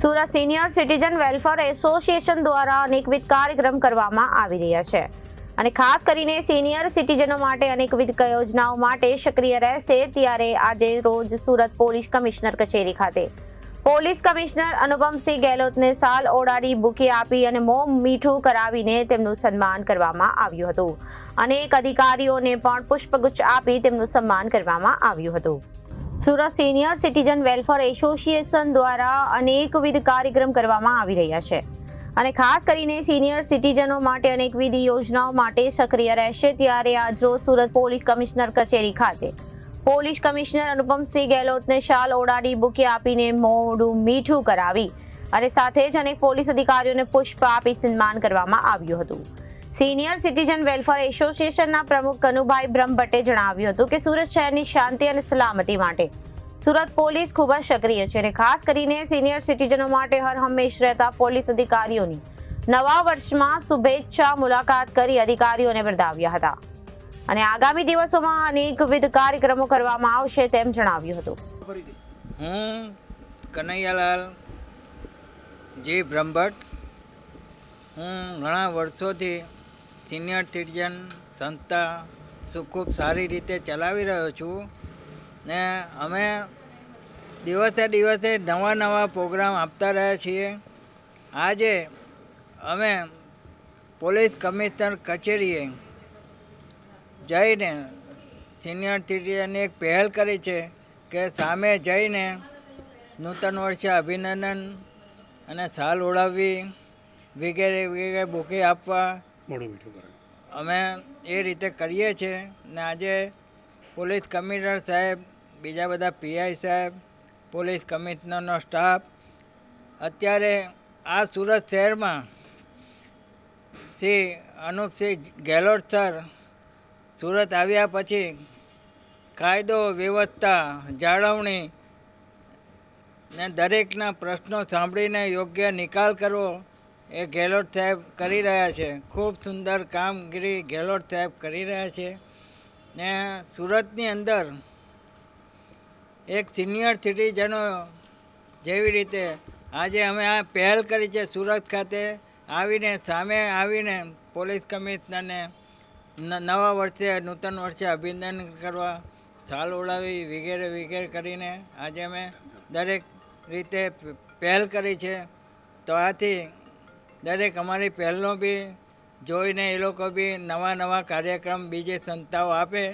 Surat senior citizen welfare association દ્વારા અનેકવિધ કાર્યક્રમ કરવામાં આવી રહ્યા છે. અને ખાસ કરીને સિનિયર સિટીઝનો માટે અનેકવિધ યોજનાઓ માટે સક્રિય રહેશે ત્યારે આજે રોજ સુરત પોલીસ કમિશનર કચેરી ખાતે. પોલીસ કમિશનર અનુપમસિંહ ગેહલોતને સાલ ઓડાડી બુકે આપી અને મોં મીઠું કરાવીને તેમનું સન્માન કરવામાં આવ્યું હતું. અનેક અધિકારીઓને પણ પુષ્પગુચ્છ આપી તેમનું સન્માન કરવામાં આવ્યું હતું. Surat senior citizen welfare association દ્વારા અનેકવિધ કાર્યક્રમ કરવામાં આવી રહ્યા છે. અને ખાસ કરીને સિનિયર સિટીઝનો માટે અનેકવિધ યોજનાઓ માટે સક્રિય રહેશે ત્યારે આજરોજ સુરત પોલીસ કમિશનર કચેરી ખાતે. પોલીસ કમિશનર અનુપમસિંહ ગેહલોતને શાલ ઓડાડી બુકે આપીને મોઢું મીઠું કરાવી. અને સાથે જ અનેક પોલીસ અધિકારીઓને પુષ્પ આપી સન્માન કરવામાં આવ્યું હતું. સિનિયર સિટીઝન વેલફેર એસોસિએશનના પ્રમુખ કનુભાઈ બ્રહ્મભટ્ટે જણાવ્યું હતું કે સુરત શહેરની શાંતિ અને સલામતી માટે સુરત પોલીસ ખૂબ જ સક્રિય છે અને ખાસ કરીને સિનિયર સિટીઝનો માટે હર હંમેશ રહેતા પોલીસ અધિકારીઓની નવા વર્ષમાં શુભેચ્છા મુલાકાત કરી અધિકારીઓને બિરદાવ્યા હતા. અને આગામી દિવસોમાં અનેકવિધ કાર્યક્રમો કરવામાં આવશે તેમ જણાવ્યું હતું. હું કનૈયાલાલ જે બ્રહ્મભટ્ટ. હું ઘણા વર્ષોથી સિનિયર સિટીઝન સંસ્થા ખૂબ સારી રીતે ચલાવી રહ્યો છું ને અમે દિવસે દિવસે નવા નવા પ્રોગ્રામ આપતા રહ્યા છીએ. આજે અમે પોલીસ કમિશનર કચેરીએ જઈને સિનિયર સિટીઝનની એક પહેલ કરી છે કે સામે જઈને નૂતન વર્ષે અભિનંદન અને સાલ ઓળાવવી વગેરે વગેરે બુકે આપવા મોઢું મીઠું કરે. અમે એ રીતે કરીએ છીએ ને આજે પોલીસ કમિશનર સાહેબ, બીજા બધા પીઆઈ સાહેબ, પોલીસ કમિશનરનો સ્ટાફ, અત્યારે આ સુરત શહેરમાં શ્રી અનુપસિંહ ગેહલોત સર સુરત આવ્યા પછી કાયદો, વ્યવસ્થા, જાળવણી ને દરેકના પ્રશ્નો સાંભળીને યોગ્ય નિકાલ કરવો એ ગેહલોત સાહેબ કરી રહ્યા છે. ખૂબ સુંદર કામગીરી ગેહલોત સાહેબ કરી રહ્યા છે. ને સુરતની અંદર એક સિનિયર સિટીઝનો જેવી રીતે આજે અમે આ પહેલ કરી છે સુરત ખાતે, આવીને, સામે આવીને પોલીસ કમિશનરને નવા વર્ષે, નૂતન વર્ષે અભિનંદન કરવા સાલ ઓળાવી વગેરે વગેરે કરીને આજે અમે દરેક રીતે પહેલ કરી છે. તો આથી દરેક અમારી પહેલનો બી જોઈને એ લોકો બી નવા નવા કાર્યક્રમ બીજી સંસ્થાઓ આપે.